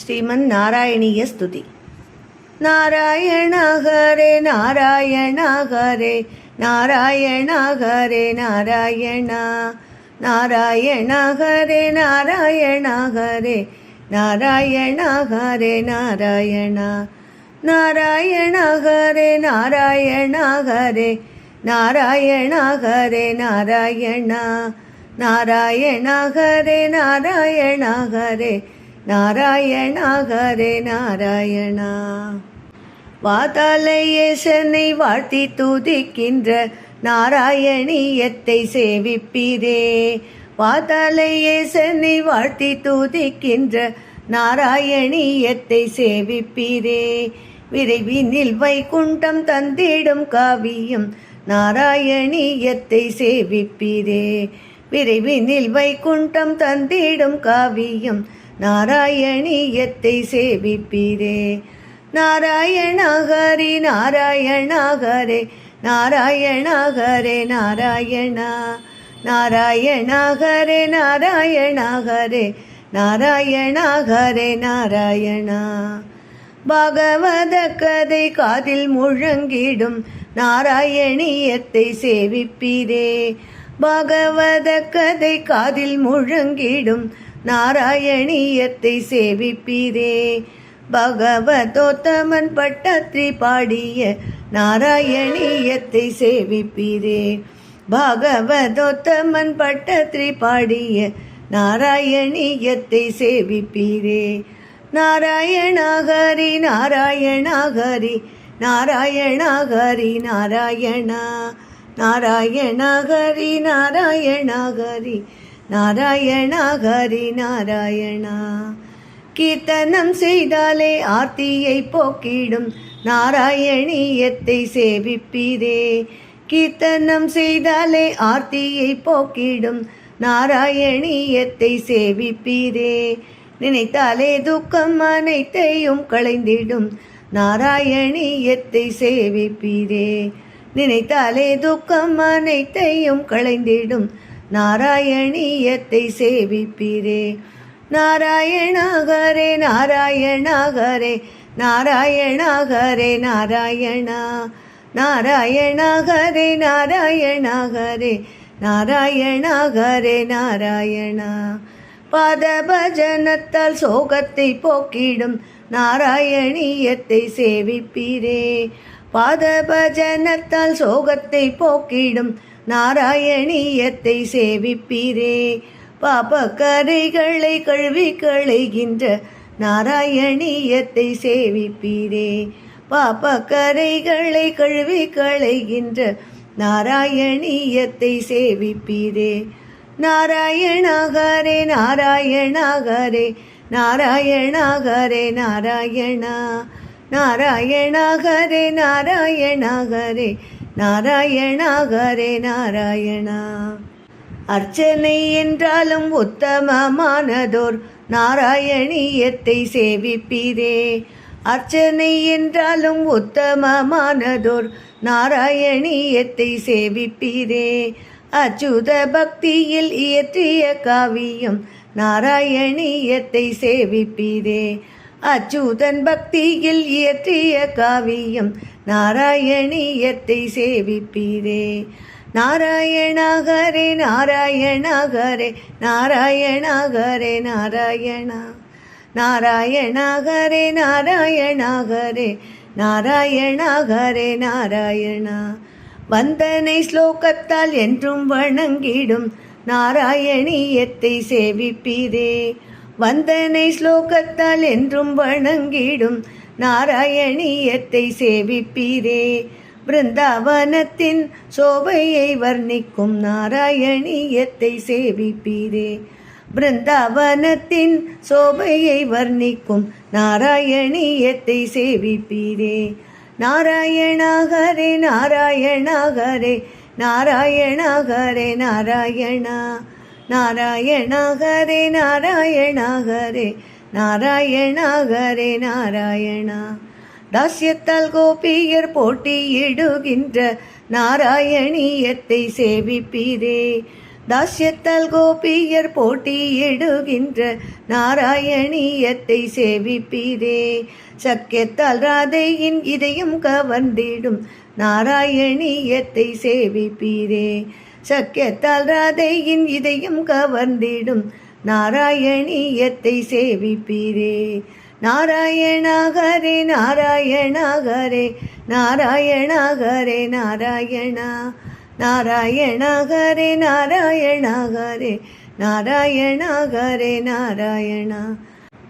ஸ்ரீமன் நாராயணீய ஸ்துதி. நாராயண ஹரே நாராயண ஹரே நாராயண ஹரே நாராயண நாராயண ஹரே நாராயண ஹரே நாராயண ஹரே நாராயண நாராயண ஹரே நாராயண ஹரே நாராயண ஹரே நாராயண நாராயண ஹரே நாராயண ஹரே நாராயணா. ஹரே நாராயணா வாதாலயேசனை வாழ்த்தி துதிக்கின்ற நாராயணியத்தை சேவிப்பீரே. வாதாலயேசனை வாழ்த்தி துதிக்கின்ற நாராயணியத்தை சேவிப்பீரே. விரைவினில் வைகுண்டம் தந்திடும் காவியம் நாராயணியத்தை சேவிப்பீரே. விரைவினில் வைகுண்டம் தந்திடும் காவியம் நாராயணியத்தை சேவிப்பீரே. நாராயண ஹரி நாராயண ஹரே நாராயண. ஹரே நாராயண நாராயண ஹரே நாராயண ஹரே நாராயண ஹரே நாராயண. பாகவத கதை காதில் முழங்கிடும் நாராயணியத்தை சேவிப்பீரே. பாகவத கதை காதில் முழங்கிடும் நாராயணியத்தை சேவிப்பீரே. பகவதோத்தமன் பட்டத்ரி பாடிய நாராயணியத்தை சேவிப்பீரே. பாகவதோத்தமன் பட்டத்ரி பாடிய நாராயணியத்தை சேவிப்பீரே. நாராயணாகரி நாராயணாகரி நாராயணாகரி நாராயணா நாராயணாகரி நாராயணாகரி நாராயணா ஹரி நாராயணா. கீர்த்தனம் செய்தாலே ஆர்த்தியை போக்கிடும். நாராயணியத்தை சேவிப்பீரே. கீர்த்தனம் செய்தாலே ஆர்த்தியை போக்கிடும். நாராயணியத்தை சேவிப்பீரே. நினைத்தாலே துக்கம் அனைத்தையும் களைந்திடும். நாராயணியத்தை சேவிப்பீரே. நினைத்தாலே துக்கம் அனைத்தையும் களைந்திடும். நாராயணியத்தை சேவிப்பீரே. நாராயணாகரே நாராயணாகரே நாராயணாகரே நாராயணா. நாராயணாகரே நாராயணாகரே நாராயணாகரே நாராயணா. ஹரே பாத பஜனத்தால் சோகத்தை போக்கிடும் நாராயணியத்தை சேவிப்பீரே. பாத பஜனத்தால் சோகத்தை போக்கிடும் நாராயணியத்தை சேவிப்பீரே. பாபக்கரைகளை கழுவி களைகின்ற நாராயணியத்தை சேவிப்பீரே. பாபக்கரைகளை கழுவி களைகின்ற நாராயணியத்தை சேவிப்பீரே. நாராயணாகரே நாராயணாகரே நாராயணாகரே நாராயணா. நாராயணாகரே நாராயணாகரே நாராயண நாராயணா ஹரே நாராயணா. அர்ச்சனை என்றாலும் உத்தமமானதோர் நாராயணியத்தை சேவிப்பீரே. அர்ச்சனை என்றாலும் உத்தமமானதோர் நாராயணியத்தை சேவிப்பீரே. அச்சுத பக்தியில் இயற்றிய காவியம் நாராயணியத்தை சேவிப்பீரே. அச்சுதன் பக்தியில் இயற்றிய காவியம். நாராயணியத்தை சேவிப்பீரே. நாராயணாகரே நாராயணாகரே நாராயணாகரே நாராயணா. நாராயணாகரே நாராயணாகரே நாராயணாகரே நாராயணா. வந்தனை ஸ்லோகத்தால் என்றும் வணங்கிடும். நாராயணியத்தை சேவிப்பீரே. வந்தனை ஸ்லோகத்தால் என்றும் வணங்கிடும் நாராயணியத்தை சேவிப்பீரே. பிருந்தாவனத்தின் சோபையை வர்ணிக்கும் நாராயணியத்தை சேவிப்பீரே. பிருந்தாவனத்தின் சோபையை வர்ணிக்கும் நாராயணியத்தை சேவிப்பீரே. நாராயணாகரே நாராயணாகரே நாராயணாகரே நாராயணா. நாராயண நாராயண ஹரே நாராயண. ஹரே நாராயண ஹரே நாராயணா தாசியத்தால் கோபியர் போட்டியிடுகின்ற நாராயணியத்தை சேவிப்பீரே. தாசியத்தால் கோபியர் போட்டியிடுகின்ற நாராயணியத்தை சேவிப்பீரே. சக்கியத்தால் ராதையின் இதயம் கவர்ந்திடும் நாராயணியத்தை சேவிப்பீரே. சக்கியத்தால் ராதையின் இதயம் கவர்ந்திடும். நாராயணியத்தை சேவிப்பீரே. நாராயணாகரே நாராயணாகரே நாராயணாகரே நாராயணா. நாராயணாகரே நாராயணாகரே நாராயணாகரே நாராயணா.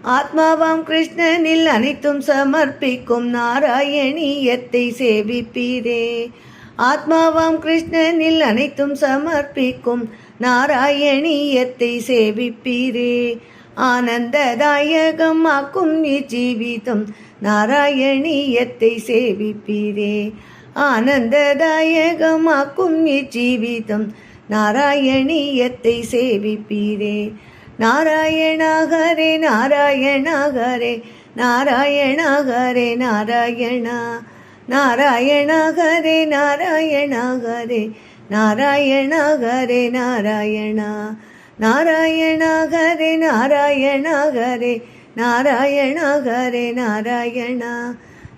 ஆத்மாவாம் கிருஷ்ணனில் அனைத்தும் சமர்ப்பிக்கும் நாராயணியத்தை சேவிப்பீரே. ஆத்மாவாம் கிருஷ்ணனில் அனைத்தும் சமர்ப்பிக்கும். நாராயணியத்தை சேவிப்பீரே. ஆனந்ததாயகம் ஆக்கும் ஜீவிதம். நாராயணியத்தை சேவிப்பீரே. ஆனந்ததாயகம் ஆக்கும் ஜீவிதம். நாராயணியத்தை சேவிப்பீரே. நாராயணாகரே நாராயணாகரே நாராயணாகரே நாராயணா. நாராயணா ஹரே நாராயணா ஹரே நாராயணா ஹரே நாராயணா நாராயணா ஹரே நாராயணா ஹரே நாராயணா ஹரே நாராயணா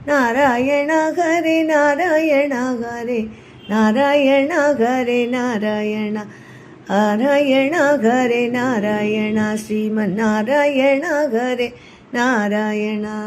நாராயணா ஹரே நாராயணா ஹரே நாராயணா ஹரே நாராயணா நாராயணா ஹரே நாராயணா ஸ்ரீமன் நாராயணா ஹரே நாராயணா.